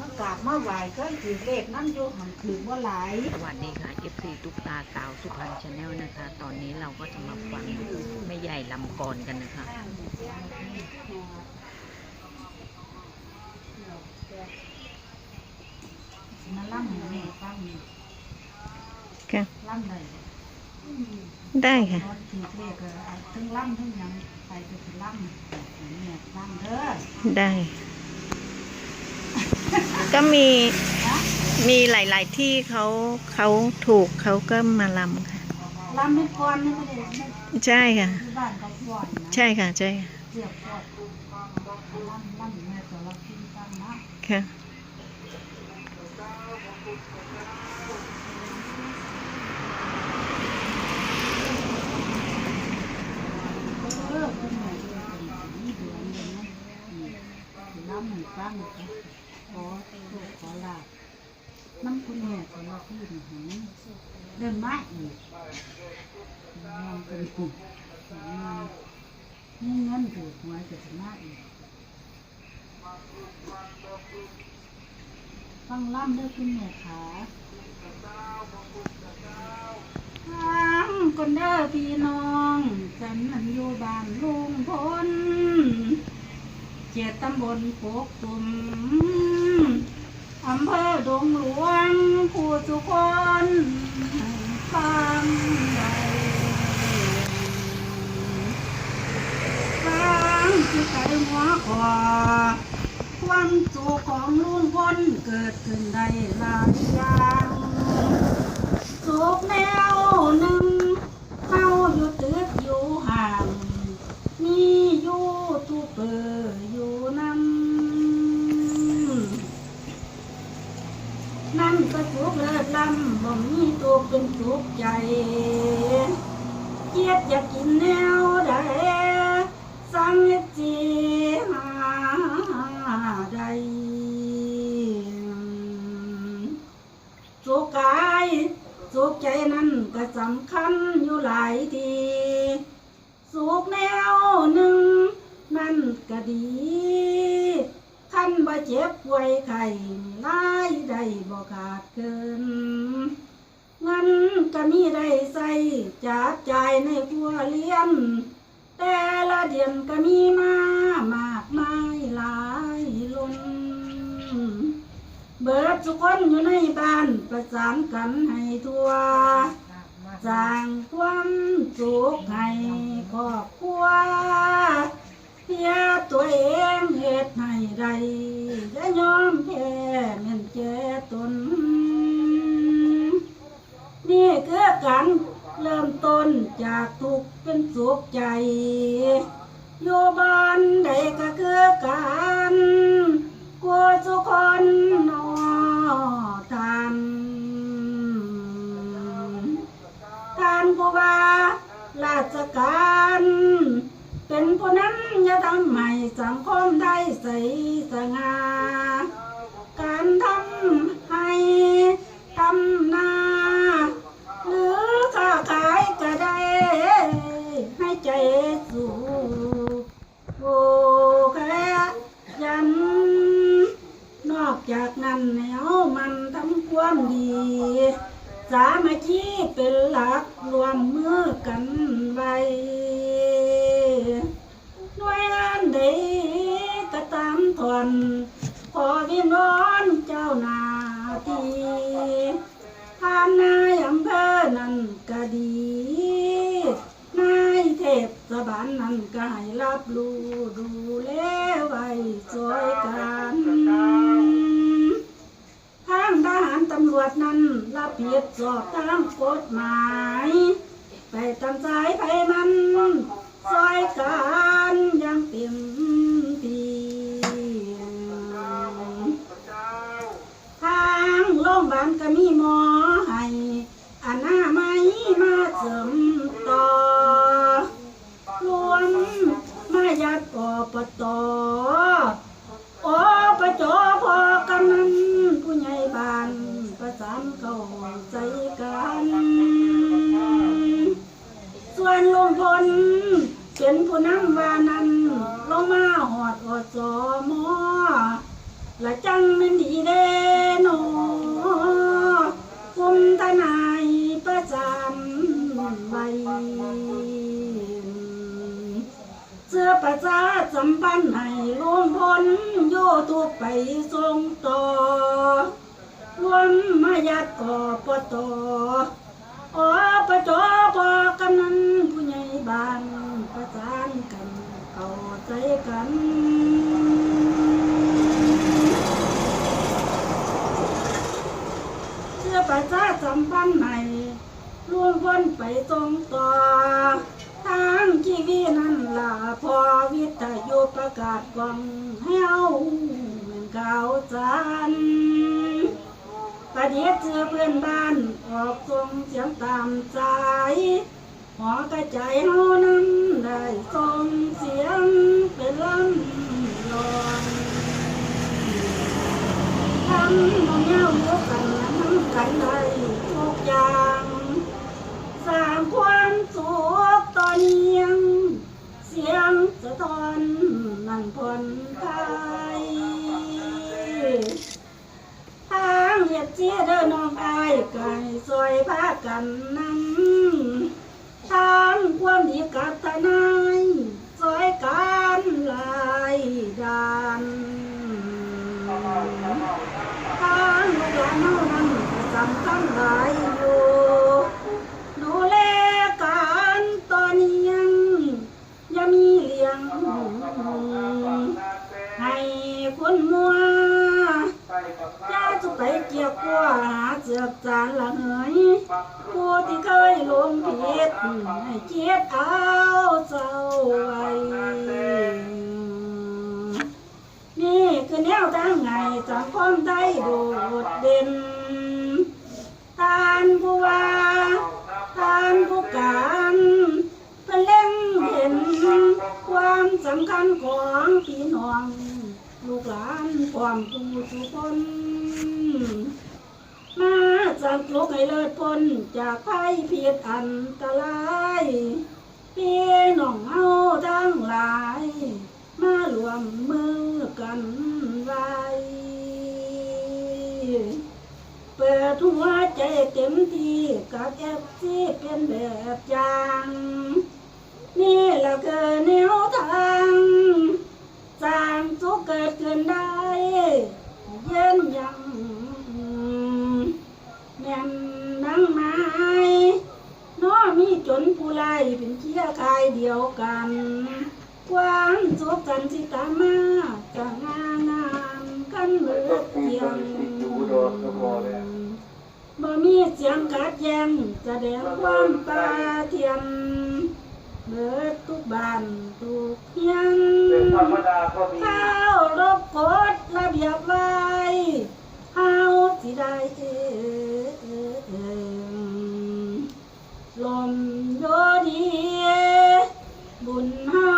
มากราบมาไหว้ก็ถือเลขนั่นอยู่หันถือว่าหลายสวัสดีค่ะ FC ตุ๊กตาสาวสุพรรณชาแนลนะคะ ตอนนี้เราก็จะมาฟังแม่ใหญ่ลำกรกันนะคะ มาล่ำให้แม่ฟังค่ะล่ำเลยได้ค่ะตอนถือเลขก็เอาทั้งล่ำทั้งหยังไปก็คือล่ำให้แม่ล่ำเด้อได้ ก็มีนะมีหลาย ๆ ที่เขาเขาถูกเขาก็มาลำค่ะล่ำไม่ก่อนนี่ไม่ได้ไม่ใช่ค่ะ ที่บ้านเขาก่อนนะใช่ค่ะใช่ค่ะเรียกก่อนล่ำล่ำแม่ตัวเราขึ้นฟังนะค่ะเออคุณแม่เรียกเป็นนี่เดือนเดือนนะอืมล่ำให้ฟังจ้ะ ขอโชคขอลาบน้ำคุณแม่ตัวเราขึ้นหงเดินมาอีกนอนเป็นหุ่นนอนนี่เงินถูกหวยจะชนะอีกฟังล่ำเด้วยคุณแม่ขาฟังคนเด้อพี่น้องฉันนั้นอยู่บ้านลุงพลเจ็ดตำบลโปกตุ่ม อำเภอดงหลวงผู้สุคนฟังได้ฟังที่ใจหัวคอความสุขของลุงพลเกิดขึ้นได้หลายอย่างสุขแนวหนึ่งเฮาอยู่ตึกอยู่ห่าง มียูทูบเบอร์อยู่นำนั่นก็สุขเลำบ่มีตัวเป็นสุขใจเกียดอยากกินแนวใดสั่งเฮ็ดจีหาใดสุขกายสุขใจนั้นก็สำคัญอยู่หลายทีสุขแนวหนึ่งนั่นก็ดี ขั้นบ่เจ็บป่วยไข้รายได้บ่ขาดเกินเงินก็มีได้ใส่จับจ่ายในครัวเรียน แต่ละเดือนก็มีมามากมายหลายล้นเบิดทุกคนอยู่ในบ้านประสานกันให้ทั่วสร้างความสุขให้ครอบครัว การเริ่มต้นจากทุกเป็นสุขใจอยู่บ้านใดก็คือการกลัวทุกคนนอทานทานผู้ว่าราชการ เป็นผู้นั้นอย่าทำให้สังคมได้ใสสง่า ผิดสอบตามกฎหมาย ไปตามสายไปมันซอยกันยังเต็มที่ทางโรงพยาบาลก็มี พลเป็นผู้นำวานั้นลงมาหอดอดสอมอและจังมันดีเด้นอคุมทนายประจำไว้เสื้อประชาจำปันให้รวมพลโยทุกไปส่งต่อรวมมายัดอปตอ ปะจบอกำนันผู้ใหญ่บ้านประสานกันเข้าใจกันเชื่อประชาสัมพันธ์ใหม่รวมพ้นไปตรงต่อทางชีวิตนั้นล่ะพอวิทยุประกาศกองให้เอาเหมือนข่าวสาร ประเดี๋ยวเจอเพื่อนบ้าน ออกทรงเสียงตามสายหอกระจายเฮานั้นได้ส่งเสียงเป็นลำลองทำมองเงาเดียวกันทำกันได้ทุกอย่างสร้างความางลูกหลานเฮานั้นสำคัญหลายอยู่ ดูแลกันตอนยังยังมีเลี้ยงให้คุณมัวอย่าจะไปเกี่ยวกัวหาเสือกจานละเหยผู้ที่เคยลงผิดให้เจ็บเอาเจ้าไว้ นี่คือแนวทางไงสังคมได้โดดเด่นทานผู้ว่าทานผู้การเป็นเล่งเห็นความสำคัญของพี่น้อง ลูกหลานความผู้ทุกคนมาจากทุกให้เลิศพ้นจากภัยเพียรอันตรายพี่น้องเฮาทั้งหลาย มารวมมือ กันไว้เปิดหัวใจเต็มที่กับแอฟซีเป็นแบบอย่างนี่ละคือแนวทางสร้างสุขเกิดขึ้นได้เย็นยังแม่นนังไม้น้อมีจนผู้ไล่เป็นเคียคายเดียวกันความสุข ยงบ่มีเสียงกัดแย้งแสดงความปาเทียมเบิดทุกบ้านทุกเฮียงเข้าวรบกฎระเบียบไว้เฮาสิได้เออลมโยดีบุญเฮา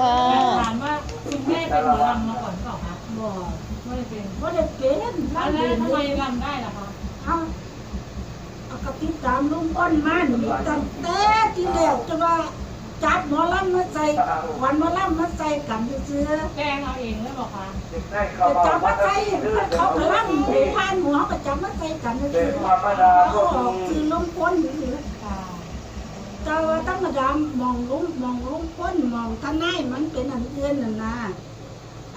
ขอบคุณค่ะถามว่าคุณแม่เป็นหมอลำมาก่อนหรือเปล่าคะบ่ไม่ได้เป็นบ่ได้เป็นแล้วร้านแล้วเรียนทำไมเด้ลำได้ล่ะคะเอาเอากระติดตามลุงก้อนมันมีตั้งแต่ที่แรกจะว่าจัดหมอลำมาใส่วันหมอลำมาใส่กันซื้อแกงเอาเองหรือเปล่าคะเด็กได้ๆเข้าแต่มาจับวัมาดใส่ที่ลื่นเขาเขากระเลื่อนลำหมูพานหัวก็จับมาใส่กันซื้อๆเขาออกคือลุงก้นอยู่ค่ะ แต่ว่าธรรมดามองลุงมองลุงก้นมองทนายมันเป็นอันอื่นน่ะนะ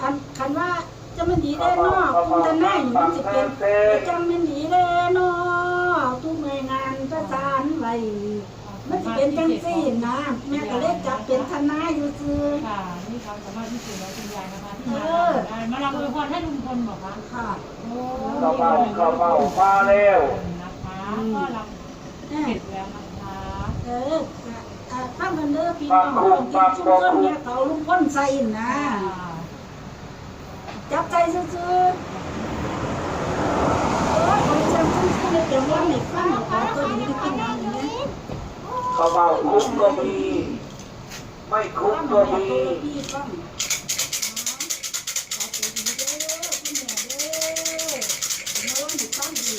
อันคันว่าจะมันดีได้เนอกคุณทนายนี่มันจะเป็นจังมันดีได้เนอทุกหน่วยงานประสานไว้มันจะเป็นจังซี่นะแม่ก็เลยจับเป็นทนายอยู่ซื้อค่ะนี่ความสามารถที่สุดแล้วคุณยายนะคะที่เอมาอได้มาลำอวยพรให้ลุงพลบอกคะค่ะโอ้เข้าเมาเข้าเมามาแล้วนะคะก็ลำเอเสร็อจแล้วนะคะ เอออ่าถ้ามันเด้อพี่น้องคนที่ชุมชนเนี่ยเขาลุงพ้นใส่นะ จับใจซื้อๆโอ้ยคนเชียงซื้อๆเลยเดี๋ยวว่าไม่ฟังขอตัวนี้ที่เป็นอย่างนี้เข้าเมาคุ้มก็มีไม่คุ้มก็มีตัวนี้เด้อคุณแม่เด้อมาว่าให้ฟังดี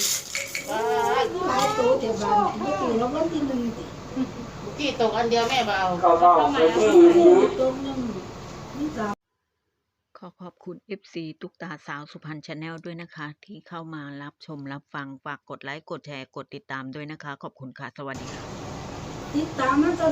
คือหลายตัวแต่บานไม่ตีเราวันที่หนึ่ง กี้ตกอันเดียวแม่เบาเข้าเบ้าไปที่นี้ตรงนึงนี่สาขอขอบคุณ FC ตุกตาสาวสุพรรณชาแนลด้วยนะคะ ที่เข้ามารับชมรับฟังฝากกดไลค์ กดแชร์ กดติดตามด้วยนะคะ ขอบคุณค่ะ สวัสดีค่ะ ติดตามมันจะ